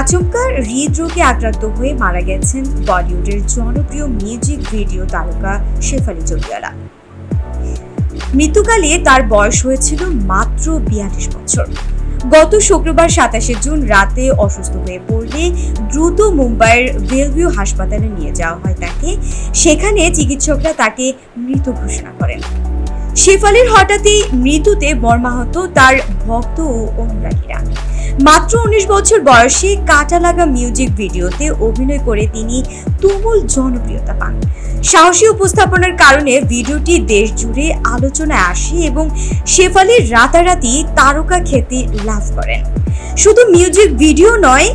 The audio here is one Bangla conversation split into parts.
আচমকা হৃদরোগে আক্রান্ত হয়ে মারা গেছেন বলিউডের জনপ্রিয় মিউজিক ভিডিও তারকা শেফালি জলিয়ালা মৃত্যুকালে তার বয়স হয়েছিল মাত্র বিয়াল্লিশ বছর। গত শুক্রবার সাতাশে জুন রাতে অসুস্থ হয়ে পড়লে দ্রুত মুম্বাইয়ের বেলভিউ হাসপাতালে নিয়ে যাওয়া হয় তাকে। সেখানে চিকিৎসকরা তাকে মৃত ঘোষণা করেন। শেফালির হঠাৎই মৃত্যুতে মর্মাহত তার ভক্ত ও অনুরাগীরা। মাত্র উনিশ বছর বয়সে কাটা লাগা মিউজিক ভিডিওতে অভিনয় করে তিনি তুমুল জনপ্রিয়তা পান। সাহসী উপস্থাপনার কারণে ভিডিওটি দেশ জুড়ে আলোচনায় আসে এবং শেফালি রাতারাতি তারকা খ্যাতি লাভ করেন। শুধু মিউজিক ভিডিও নয়,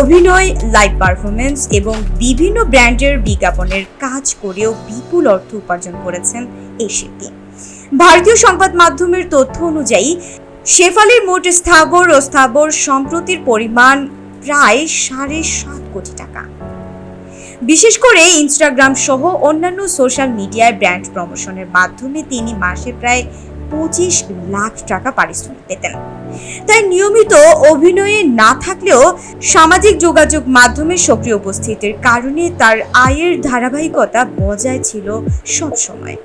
অভিনয় লাইভ পারফরমেন্স এবং বিভিন্ন ব্র্যান্ডের বিজ্ঞাপনের কাজ করেও বিপুল অর্থ উপার্জন করেছেন এই শিল্পী। ভারতীয় সংবাদ মাধ্যমের তথ্য অনুযায়ী শেফালির মোট স্থাবর ও স্থাবর সম্প্রতির পরিমাণ প্রায় সাড়ে সাত কোটি টাকা। বিশেষ করে ইনস্টাগ্রাম সহ অন্যান্য সোশ্যাল মিডিয়ায় ব্র্যান্ড প্রমোশনের মাধ্যমে তিনি মাসে প্রায় পঁচিশ লাখ টাকা পারিশ্রমিক পেতেন। তাই নিয়মিত অভিনয়ে না থাকলেও সামাজিক যোগাযোগ মাধ্যমে সক্রিয় উপস্থিতির কারণে তার আয়ের ধারাবাহিকতা বজায় ছিল সবসময়।